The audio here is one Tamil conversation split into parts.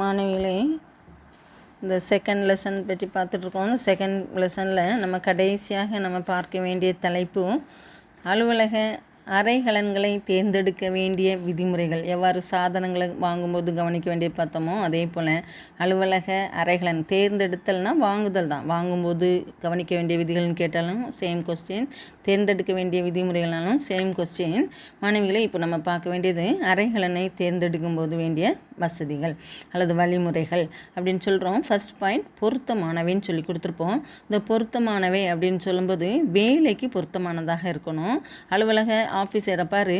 மாணவிகளே இந்த செகண்ட் லெசன் பற்றி பார்த்துட்ருக்கோம். செகண்ட் லெசனில் நம்ம கடைசியாக நம்ம பார்க்க வேண்டிய தலைப்பு அலுவலக அறைகலன்களை தேர்ந்தெடுக்க வேண்டிய விதிமுறைகள். எவ்வாறு சாதனங்களை வாங்கும்போது கவனிக்க வேண்டிய பார்த்தோமோ அதே போல் அலுவலக அறைகலன் தேர்ந்தெடுத்தல்னா வாங்குதல் தான். வாங்கும்போது கவனிக்க வேண்டிய விதிகள்னு கேட்டாலும் சேம் கொஸ்டின் தேர்ந்தெடுக்க வேண்டிய விதிமுறைகள்னாலும் சேம் கொஸ்டின் மாணவிகளை இப்போ நம்ம பார்க்க வேண்டியது அறைகலனை தேர்ந்தெடுக்கும் போது வேண்டிய வசதிகள் அல்லது வழிமுறைகள் அப்படின்னு சொல்கிறோம் ஃபர்ஸ்ட் பாயிண்ட் பொருத்தமானவைன்னு சொல்லி கொடுத்துருப்போம். இந்த பொருத்தமானவை அப்படின்னு சொல்லும்போது வேலைக்கு பொருத்தமானதாக இருக்கணும். அலுவலக ஆஃபீஸ் இடப்பாரு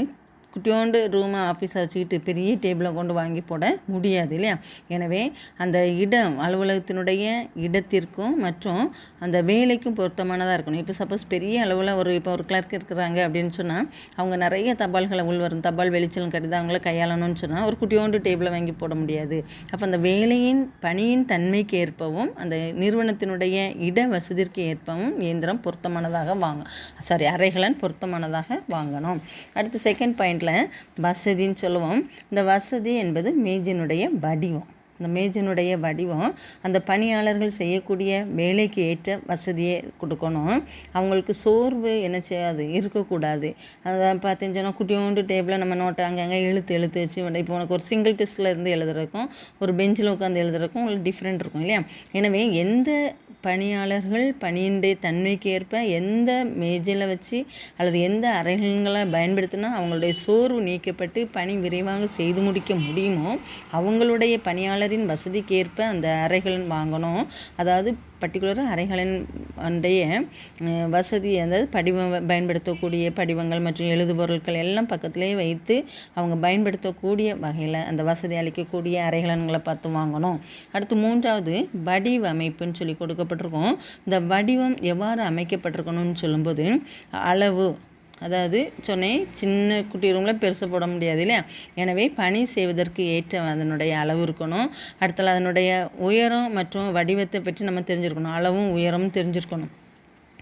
குட்டியோண்டு ரூமை ஆஃபீஸை வச்சுக்கிட்டு பெரிய டேபிளை கொண்டு வாங்கி போட முடியாது இல்லையா? எனவே அந்த இடம் அலுவலகத்தினுடைய இடத்திற்கும் மற்றும் அந்த வேலைக்கும் பொருத்தமானதாக இருக்கணும். இப்போ சப்போஸ் பெரிய அளவில் ஒரு இப்போ ஒரு கிளர்க் இருக்கிறாங்க அப்படின்னு சொன்னால் அவங்க நிறைய தபால்களை உள்வரும் தபால் வெளிச்சலும் கடிதம் அவங்கள கையாளணும்னு சொன்னால் ஒரு குட்டியோண்டு டேபிளை வாங்கி போட முடியாது. அப்போ அந்த வேலையின் பணியின் தன்மைக்கு ஏற்பவும் அந்த நிறுவனத்தினுடைய இட வசதிக்கு ஏற்பவும் இயந்திரம் பொருத்தமானதாக வாங்க சாரி அறைகளன் பொருத்தமானதாக வாங்கணும். அடுத்து செகண்ட் பாயிண்ட் பாயிண்டில் வசதின்னு சொல்லுவோம். இந்த வசதி என்பது மேஜினுடைய வடிவம். அந்த மேஜினுடைய வடிவம் அந்த பணியாளர்கள் செய்யக்கூடிய வேலைக்கு ஏற்ற வசதியை கொடுக்கணும். அவங்களுக்கு சோர்வு என்ன செய்யாது? இருக்கக்கூடாது. அதை பார்த்தீங்கன்னா குட்டியோண்டு டேபிளில் நம்ம நோட்டை அங்கங்கே இழுத்து இழுத்து வச்சு இப்போ உனக்கு ஒரு சிங்கிள் டெஸ்ட்டில் இருந்து எழுதுறதுக்கும் ஒரு பெஞ்சில் உட்காந்து எழுதுறதுக்கும் உங்களுக்கு டிஃப்ரெண்ட் இருக்கும் இல்லையா? எனவே எந்த பணியாளர்கள் பணியினுடைய தன்மைக்கு ஏற்ப எந்த மேஜில் வச்சு அல்லது எந்த அறைகளை பயன்படுத்தினா அவங்களுடைய சோர்வு நீக்கப்பட்டு பணி விரைவாக செய்து முடிக்க முடியுமோ அவங்களுடைய பணியாளர் வசதிக்கு ஏற்ப அந்த அறைகள் வாங்கணும். அதாவது பர்டிகுலராக அறைகளின் அண்டைய வசதி அதாவது படிவம் பயன்படுத்தக்கூடிய படிவங்கள் மற்றும் எழுதுபொருட்கள் எல்லாம் பக்கத்துலேயே வைத்து அவங்க பயன்படுத்தக்கூடிய வகையில் அந்த வசதி அளிக்கக்கூடிய அறைகளன்களை பார்த்து வாங்கணும். அடுத்து மூன்றாவது வடிவமைப்புன்னு சொல்லி கொடுக்கப்பட்டிருக்கோம். இந்த வடிவம் எவ்வாறு அமைக்கப்பட்டிருக்கணும்னு சொல்லும்போது அளவு அதாவது சொன்னேன் சின்ன குட்டி ரூமில் பெருசு போட முடியாது இல்லையா? எனவே பணி செய்வதற்கு ஏற்ற அதனுடைய அளவு இருக்கணும். அடுத்தது அதனுடைய உயரம் மற்றும் வடிவத்தை பற்றி நம்ம தெரிஞ்சிருக்கணும். அளவும் உயரமும் தெரிஞ்சிருக்கணும்.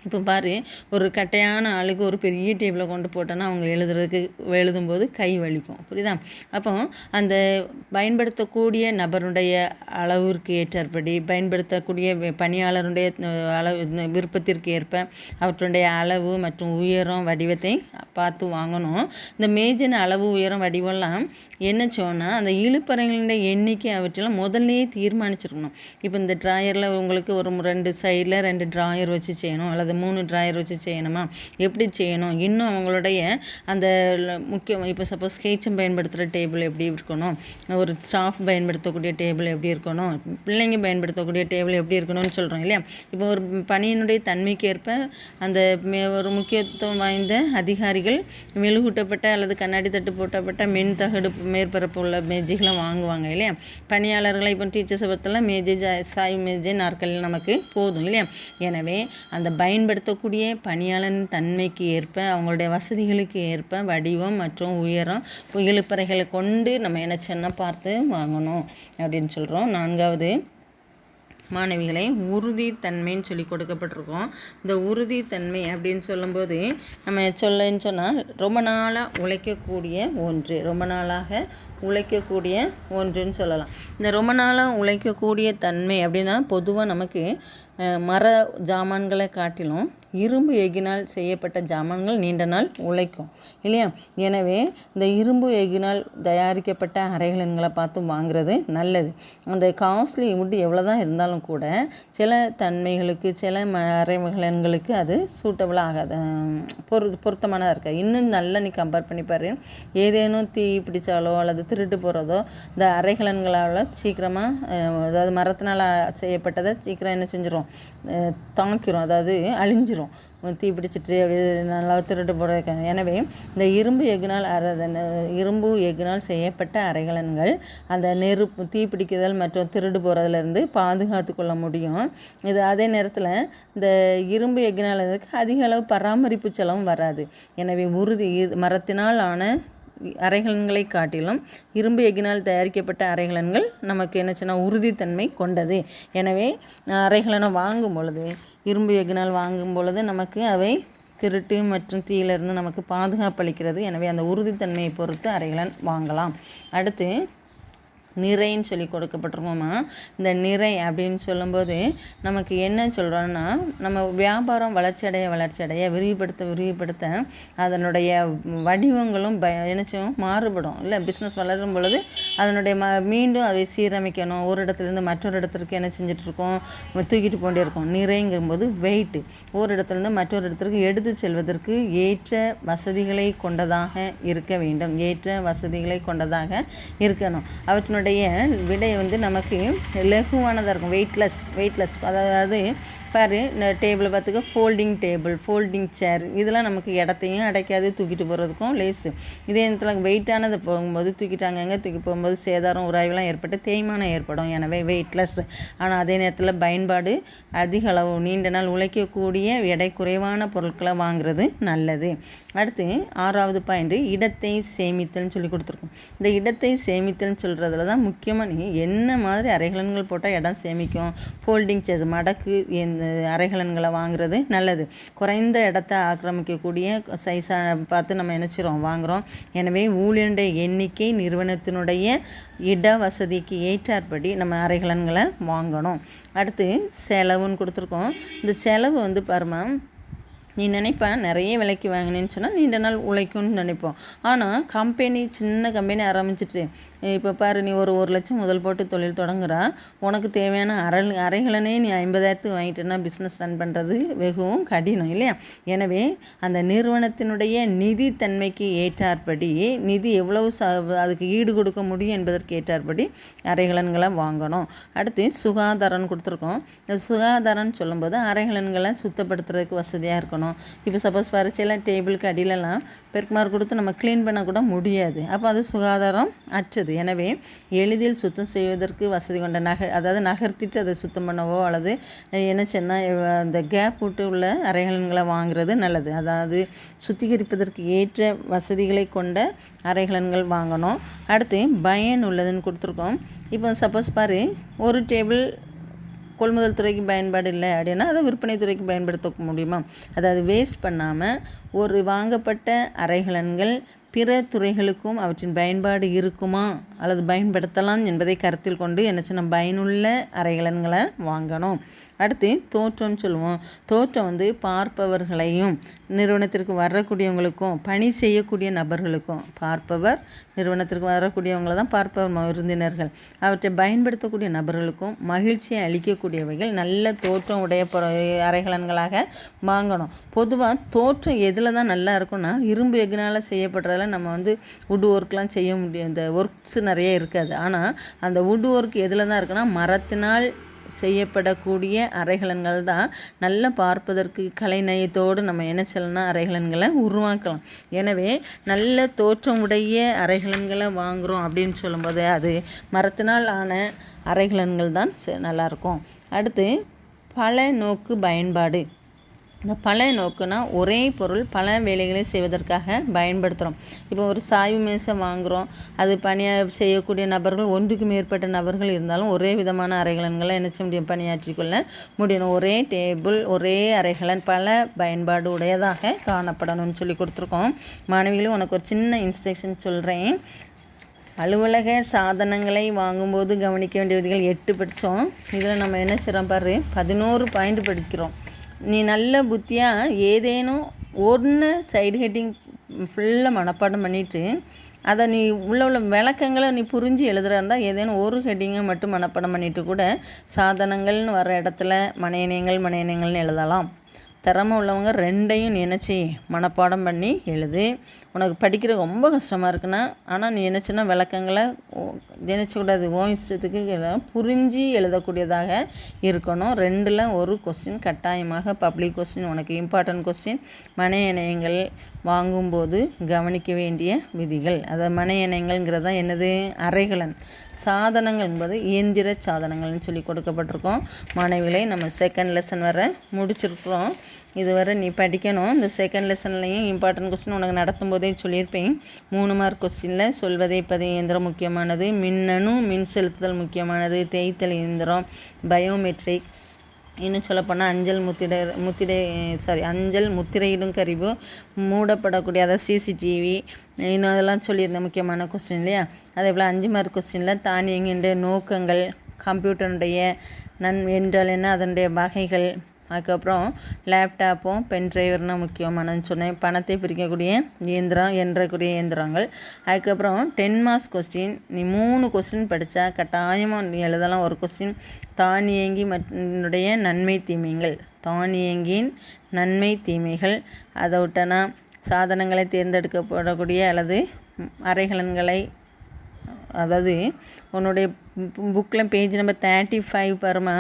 இப்போ பாரு ஒரு கட்டையான ஆளுக்கு ஒரு பெரிய டேபிளை கொண்டு போட்டோன்னா அவங்க எழுதுறதுக்கு எழுதும்போது கை வலிக்கும். புரியுதா? அப்போ அந்த பயன்படுத்தக்கூடிய நபருடைய அளவிற்கு ஏற்றபடி பயன்படுத்தக்கூடிய பணியாளருடைய அளவு விருப்பத்திற்கு ஏற்ப அவற்றுடைய அளவு மற்றும் உயரம் வடிவத்தை பார்த்து வாங்கணும். இந்த மேஜின் அளவு உயரம் வடிவம்லாம் என்ன சொன்னால் அந்த இழுப்பறைகளுடைய எண்ணிக்கை அவற்றெல்லாம் முதல்லையே தீர்மானிச்சிருக்கணும். இப்போ இந்த ட்ராயரில் உங்களுக்கு ஒரு ரெண்டு சைடில் ரெண்டு ட்ராயர் வச்சு செய்யணும் அல்லது மூணு ட்ராயர் வச்சு செய்யணுமா? எப்படி செய்யணும்? இன்னும் அவங்களுடைய அந்த முக்கியம் இப்போ சப்போஸ் ஸ்கேச்சம் பயன்படுத்துகிற டேபிள் எப்படி இருக்கணும்? ஒரு ஸ்டாஃப் பயன்படுத்தக்கூடிய டேபிள் எப்படி இருக்கணும்? பிள்ளைங்க பயன்படுத்தக்கூடிய டேபிள் எப்படி இருக்கணும்னு சொல்கிறோம் இல்லையா? இப்போ ஒரு பணியினுடைய தன்மைக்கு ஏற்ப அந்த மே ஒரு முக்கியத்துவம் வாய்ந்த அதிகாரிகள் மெழுகூட்டப்பட்ட அல்லது கண்ணாடி தட்டு போட்டப்பட்ட மின் தகடு மேற்பரப்பு உள்ள மேஜைகளை வாங்குவாங்க இல்லையா? பணியாளர்களை இப்போ டீச்சர்ஸை பற்றிலாம் மேஜை சாய் மேஜை நாற்கள் நமக்கு போதும் இல்லையா? எனவே அந்த பயன்படுத்தக்கூடிய பணியாளன் தன்மைக்கு ஏற்ப அவங்களுடைய வசதிகளுக்கு ஏற்ப வடிவம் மற்றும் உயரம் இழுப்பறைகளை கொண்டு நம்ம என்ன சென்ன பார்த்து வாங்கணும் அப்படின்னு சொல்கிறோம் நான்காவது மாணவிகளை உறுதித்தன்மைன்னு சொல்லி கொடுக்கப்பட்டிருக்கோம். இந்த உறுதித்தன்மை அப்படின்னு சொல்லும்போது நம்ம சொல்லன்னு சொன்னால் ரொம்ப நாளாக உழைக்கக்கூடிய ஒன்று ரொம்ப நாளாக உழைக்கக்கூடிய ஒன்றுன்னு சொல்லலாம். இந்த ரொம்ப நாளாக உழைக்கக்கூடிய தன்மை அப்படின்னா பொதுவாக நமக்கு மர ஜாமான்களை காட்டிலும் இரும்பு எகினால் செய்யப்பட்ட ஜாமான்கள் நீண்ட நாள் உழைக்கும் இல்லையா? எனவே இந்த இரும்பு எகினால் தயாரிக்கப்பட்ட அறைகலன்களை பார்த்து வாங்குறது நல்லது. அந்த காஸ்ட்லி முட்டு எவ்வளோ தான் இருந்தாலும் கூட சில தன்மைகளுக்கு சில அறைகலன்களுக்கு அது சூட்டபிள் ஆகாது. பொரு பொருத்தமானதாக இருக்காது இன்னும் நல்லா நீ கம்பேர் பண்ணிப்பார் ஏதேனும் தீ பிடிச்சாலோ அல்லது திருட்டு போகிறதோ இந்த அறைகலன்களால் சீக்கிரமாக அதாவது மரத்தினால் செய்யப்பட்டதை சீக்கிரம் என்ன செஞ்சிடும் தாக்கிரும் அதாவது அழிஞ்சிரும். தீ பிடிச்சிட்டு நல்லா திருட்டு போட எனவே இந்த இரும்பு எஃகுனால் அற இரும்பு எஃகுனால் செய்யப்பட்ட அரைகலன்கள் அந்த நெருப்பு தீ பிடிக்குதல் மற்றும் திருடு போகிறதுலேருந்து பாதுகாத்து கொள்ள முடியும். இது அதே நேரத்தில் இந்த இரும்பு எஃகினால் அதிக அளவு பராமரிப்பு செலவும் வராது. எனவே உறுதி மரத்தினால் ஆன அரைகலன்களை காட்டிலும் இரும்பு எஃகினால் தயாரிக்கப்பட்ட அறைகலன்கள் நமக்கு என்ன உறுதித்தன்மை கொண்டது. எனவே அரைகலனை வாங்கும் பொழுது இரும்பு எஃகினால் வாங்கும் பொழுது நமக்கு அவை திருட்டு மற்றும் தீயிலிருந்து நமக்கு பாதுகாப்பு அளிக்கிறது. எனவே அந்த உறுதித்தன்மையை பொறுத்து அறைகலன் வாங்கலாம். அடுத்து நிறைன்னு சொல்லி கொடுக்கப்பட்டிருக்கோமா இந்த நிறை அப்படின்னு சொல்லும்போது நமக்கு என்ன சொல்கிறோன்னா நம்ம வியாபாரம் வளர்ச்சியடைய வளர்ச்சியடைய விரிவுபடுத்த விரிவுபடுத்த அதனுடைய வடிவங்களும் ப என்னச்சும் மாறுபடும். இல்லை பிஸ்னஸ் வளரும் பொழுது அதனுடைய ம மீண்டும் அதை சீரமைக்கணும். ஒரு இடத்துலேருந்து மற்றொரு இடத்திற்கு என்ன செஞ்சிட்ருக்கோம்? தூக்கிட்டு போண்டே இருக்கோம். நிறைங்கும்போது வெயிட்டு ஒரு இடத்துலேருந்து மற்றொரு இடத்திற்கு எடுத்து செல்வதற்கு ஏற்ற வசதிகளை கொண்டதாக இருக்க வேண்டும். ஏற்ற வசதிகளை கொண்டதாக இருக்கணும். அவற்றினுடைய விடை வந்து நமக்கு லெகுவானதாக இருக்கும். வெயிட்லெஸ் வெயிட்லெஸ் அதாவது பாரு இந்த டேபிளை பார்த்துக்க ஃபோல்டிங் டேபிள் ஃபோல்டிங் சேர் இதெல்லாம் நமக்கு இடத்தையும் அடைக்காது தூக்கிட்டு போகிறதுக்கும் லேஸு இதே நேரத்தில் வெயிட்டானது போகும்போது தூக்கிட்டாங்க அங்கங்கே தூக்கி போகும்போது சேதாரம் உராய்வுலாம் ஏற்பட்டு தேய்மானம் ஏற்படும். எனவே வெயிட்லெஸ் ஆனால் அதே நேரத்தில் பயன்பாடு அதிக அளவு நீண்ட நாள் உழைக்கக்கூடிய எடை குறைவான பொருட்களை வாங்குறது நல்லது. அடுத்து ஆறாவது பாயிண்ட்டு இடத்தை சேமித்தல்னு சொல்லி கொடுத்துருக்கோம். இந்த இடத்தை சேமித்தல்னு சொல்கிறதுல தான் முக்கியமாக நீ என்ன மாதிரி அரைகலன்கள் போட்டால் இடம் சேமிக்கும்? ஃபோல்டிங் சேர்ஸ் மடக்கு அந்த அரைகலன்களை வாங்குறது நல்லது. குறைந்த இடத்த ஆக்கிரமிக்கக்கூடிய சைஸாக பார்த்து நம்ம நினச்சிரோம் வாங்குகிறோம் எனவே ஊழியருடைய எண்ணிக்கை நிறுவனத்தினுடைய இட வசதிக்கு ஏற்றாற்படி நம்ம அரைகலன்களை வாங்கணும். அடுத்து செலவுன்னு கொடுத்துருக்கோம். இந்த செலவு வந்து பாருமா நீ நினைப்பேன் நிறைய விலைக்கு வாங்கினேன்னு சொன்னால் நீண்ட நாள் உழைக்கும்னு நினைப்போம். ஆனால் கம்பெனி சின்ன கம்பெனி ஆரம்பிச்சிட்டு இப்போ பாரு நீ ஒரு ஒரு லட்சம் முதல் போட்டு தொழில் தொடங்குறா உனக்கு தேவையான அரை அறைகளனே நீ ஐம்பதாயிரத்துக்கு வாங்கிட்டேன்னா பிஸ்னஸ் ரன் பண்ணுறது வெகுவும் கடினம் இல்லையா? எனவே அந்த நிறுவனத்தினுடைய நிதித்தன்மைக்கு ஏற்றாற்படி நிதி எவ்வளவு ச அதுக்கு ஈடு கொடுக்க முடியும் என்பதற்கு ஏற்றாற்படி அறைகலன்களை வாங்கணும். அடுத்து சுகாதாரம்னு கொடுத்துருக்கோம். இந்த சுகாதாரம்னு சொல்லும்போது அறைகலன்களை சுத்தப்படுத்துறதுக்கு வசதியாக இருக்கணும். இப்போ சப்போஸ் பரிச்சையில் டேபிளுக்கு அடியிலலாம் பெருக்குமார் கொடுத்து நம்ம க்ளீன் பண்ணக்கூட முடியாது. அப்போ அது சுகாதாரம் அற்றது. எனவே எளிதில் சுத்தம் செய்வதற்கு வசதி கொண்ட நகை அதாவது நகர்த்திட்டு அதை சுத்தம் பண்ணவோ அல்லது என்ன சொன்னால் அந்த கேப் விட்டு உள்ள அரைகலன்களை வாங்குறது நல்லது. அதாவது சுத்திகரிப்பதற்கு ஏற்ற வசதிகளை கொண்ட அரைகலன்கள் வாங்கணும். அடுத்து பயன் உள்ளதுன்னு கொடுத்துருக்கோம். இப்போ சப்போஸ் பாரு ஒரு டேபிள் கொள்முதல் துறைக்கு பயன்பாடு இல்லை அப்படின்னா அதை விற்பனை துறைக்கு பயன்படுத்த முடியுமா? அதாவது வேஸ்ட் பண்ணாமல் ஒரு வாங்கப்பட்ட அரைகலன்கள் பிற துறைகளுக்கும் அவற்றின் பயன்பாடு இருக்குமா? அல்லது பயன்படுத்தலாம் என்பதை கருத்தில் கொண்டு என்ன சொன்ன பயனுள்ள அறைகலன்களை வாங்கணும். அடுத்து தோற்றம்னு சொல்லுவோம். தோற்றம் வந்து பார்ப்பவர்களையும் நிறுவனத்திற்கு வரக்கூடியவங்களுக்கும் பணி செய்யக்கூடிய நபர்களுக்கும். பார்ப்பவர் நிறுவனத்திற்கு வரக்கூடியவங்களை தான் பார்ப்பவர் விருந்தினர்கள் அவற்றை பயன்படுத்தக்கூடிய நபர்களுக்கும் மகிழ்ச்சியை அளிக்கக்கூடியவைகள் நல்ல தோற்றம் உடைய அறைகலன்களாக வாங்கணும். பொதுவாக தோற்றம் எதில் தான் நல்லா இருக்கும்னா இரும்பு எஃகினால் செய்யப்படுறதில் நம்ம வந்து வுட் ஒர்க்லாம் செய்ய முடியும். இந்த ஒர்க்ஸ் நிறைய இருக்காது. ஆனால் அந்த வுட் ஒர்க் எதில் தான் இருக்குன்னா மரத்தினால் செய்யப்படக்கூடிய அரைகலன்கள் தான். நல்லா பார்ப்பதற்கு கலைநயத்தோடு நம்ம என்ன செய்யலாம் அரைகலன்களை உருவாக்கலாம். எனவே நல்ல தோற்றம் உடைய அரைகலன்களை வாங்குகிறோம் அப்படின்னு சொல்லும்போது அது மரத்தினால் ஆன அரைகலன்கள் தான் நல்லாயிருக்கும் அடுத்து பல நோக்கு பயன்பாடு. இந்த பல நோக்குனா ஒரே பொருள் பல வேலைகளை செய்வதற்காக பயன்படுத்துகிறோம் இப்போ ஒரு சாய்வு மேசை வாங்குகிறோம் அது பணியாக செய்யக்கூடிய நபர்கள் ஒன்றுக்கு மேற்பட்ட நபர்கள் இருந்தாலும் ஒரே விதமான அறைகலன்களை என்ன செய்ய முடியும்? பணியாற்றிக்கொள்ள முடியணும் ஒரே டேபிள் ஒரே அறைகலன் பல பயன்பாடு உடையதாக காணப்படணும்னு சொல்லி கொடுத்துருக்கோம். மாணவிகளும் உனக்கு ஒரு சின்ன இன்ஸ்ட்ரக்ஷன் சொல்கிறேன் அலுவலக சாதனங்களை வாங்கும்போது கவனிக்க வேண்டிய விதிகள் எட்டு படித்தோம். இதில் நம்ம என்ன செய்கிறோம் பாரு? பதினோரு பாயிண்ட் படிக்கிறோம். நீ நல்ல புத்தியாக ஏதேனும் ஒன்று சைடு ஹெட்டிங் ஃபுல்லாக மனப்பாடம் பண்ணிவிட்டு அதை நீ உள்ள உள்ள விளக்கங்களை நீ புரிஞ்சு எழுதுறா இருந்தால் ஏதேனும் ஒரு ஹெட்டிங்கை மட்டும் மனப்பாடம் பண்ணிவிட்டு கூட சாதனங்கள்னு வர இடத்துல மனையணியங்கள் மனையணியங்கள்னு எழுதலாம். திறமை உள்ளவங்க ரெண்டையும் நினச்சி மனப்பாடம் பண்ணி எழுது. உனக்கு படிக்கிற ரொம்ப கஷ்டமாக இருக்குன்னா ஆனால் நீ நினச்சினா விளக்கங்களை நினச்சக்கூடாது ஓ இஷ்டத்துக்கு புரிஞ்சு எழுதக்கூடியதாக இருக்கணும். ரெண்டில் ஒரு கொஸ்டின் கட்டாயமாக பப்ளிக் கொஸ்டின் உனக்கு இம்பார்ட்டன்ட் கொஸ்டின் மன இணையங்கள் வாங்கும்போது கவனிக்க வேண்டிய விதிகள். அதாவது மன இணையங்கள்ங்கிறது தான் என்னது? அறைகலன். சாதனங்கள் என்பது இயந்திர சாதனங்கள்னு சொல்லி கொடுக்கப்பட்டிருக்கோம். மாணவிகளை நம்ம செகண்ட் லெசன் வர முடிச்சிருக்கிறோம். இதுவரை நீ படிக்கணும். இந்த செகண்ட் லெசன்லையும் இம்பார்ட்டன்ட் கொஸ்டின் உனக்கு நடத்தும் போதே சொல்லியிருப்பேன். மூணு மார்க் கொஸ்டினில் சொல்வதே பதிவு இயந்திரம் முக்கியமானது. மின்னணு மின் செலுத்துதல் முக்கியமானது. தேய்த்தல் இயந்திரம். பயோமெட்ரிக் இன்னும் சொல்லப்போனால் அஞ்சல் முத்திடை முத்திடை சாரி அஞ்சல் முத்திரையிடும் கருவி மூடப்படக்கூடிய அதாவது சிசிடிவி இன்னும் அதெல்லாம் சொல்லியிருந்தேன் முக்கியமான கொஸ்டின் இல்லையா? அதே போல் அஞ்சு மார்க் கொஸ்டினில் தானியங்கின்ற நோக்கங்கள் கம்ப்யூட்டருடைய நன் என்றால் என்ன? அதனுடைய வகைகள் அதுக்கப்புறம் லேப்டாப்பும் பென் டிரைவர்னா முக்கியமானதுன்னு சொன்னேன். பணத்தை பிரிக்கக்கூடிய இயந்திரம் என்றக்கூடிய இயந்திரங்கள். அதுக்கப்புறம் டென் மார்க்ஸ் கொஸ்டின் நீ மூணு கொஸ்டின் படித்தா கட்டாயமாக நீ எழுதலாம். ஒரு கொஸ்டின் தானியங்கி மனுடைய நன்மை தீமைகள். தானியங்கியின் நன்மை தீமைகள். அதை விட்டனா சாதனங்களை தேர்ந்தெடுக்கப்படக்கூடிய அல்லது அரைகலன்களை அதாவது உன்னுடைய புக்கில் பேஜ் நம்பர் தேர்ட்டி ஃபைவ் பருமா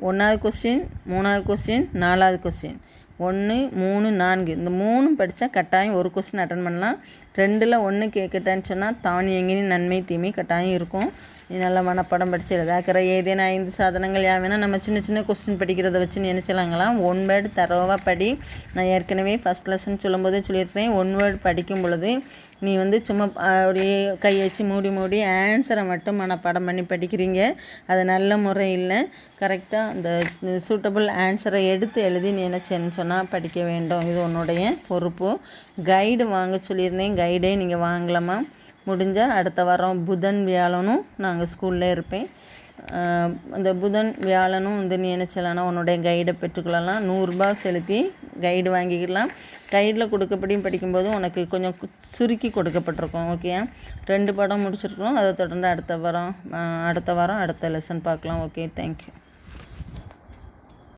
ஒன்றாவது கொஸ்டின் மூணாவது கொஸ்டின் நாலாவது கொஸ்டின் ஒன்று மூணு நான்கு. இந்த மூணும் படித்தா கட்டாயம் ஒரு கொஸ்டின் அட்டன் பண்ணலாம். ரெண்டில் ஒன்று கேட்கிட்டேன்னு சொன்னால் தானியங்கினி நன்மை தீமை கட்டாயம் இருக்கும். நல்லா மனப்படம் படித்து எழுதாக்கிற ஏதேனும் ஐந்து சாதனங்கள் யாவைனா நம்ம சின்ன சின்ன கொஸ்டின் படிக்கிறத வச்சு நினச்சலாங்களாம் ஒன் வேர்டு தரோவாக படி. நான் ஏற்கனவே ஃபஸ்ட் லெசன் சொல்லும்போதே சொல்லியிருக்கேன் ஒன் வேர்டு படிக்கும் பொழுது நீ வந்து சும்மா அப்படியே கை வச்சு மூடி மூடி ஆன்சரை மட்டும் மனப்பாடம் பண்ணி படிக்கிறீங்க. அது நல்ல முறை இல்லை. கரெக்டாக அந்த சூட்டபிள் ஆன்சரை எடுத்து எழுதி நீ என்ன சொன்னால் படிக்க வேண்டும். இது உன்னுடைய பொறுப்பு. கைடு வாங்க சொல்லியிருந்தேன். கைடே நீங்கள் வாங்கலாமா முடிஞ்சால் அடுத்த வாரம் புதன் வியாழனும் நாங்கள் ஸ்கூலில் இருப்பேன். இந்த புதன் வியாழனும் வந்து நீ என்ன செய்யலாம்னா உன்னுடைய கைடை பெற்றுக்கொள்ளலாம். நூறுரூபா செலுத்தி கைடு வாங்கிக்கலாம். கைடில் கொடுக்கப்படியும் படிக்கும்போது உனக்கு கொஞ்சம் சுருக்கி கொடுக்கப்பட்டிருக்கும் ஓகே ரெண்டு படம் முடிச்சிருக்கோம் அதை தொடர்ந்து அடுத்த வாரம் அடுத்த வாரம் அடுத்த லெசன் பார்க்கலாம் ஓகே தேங்க்யூ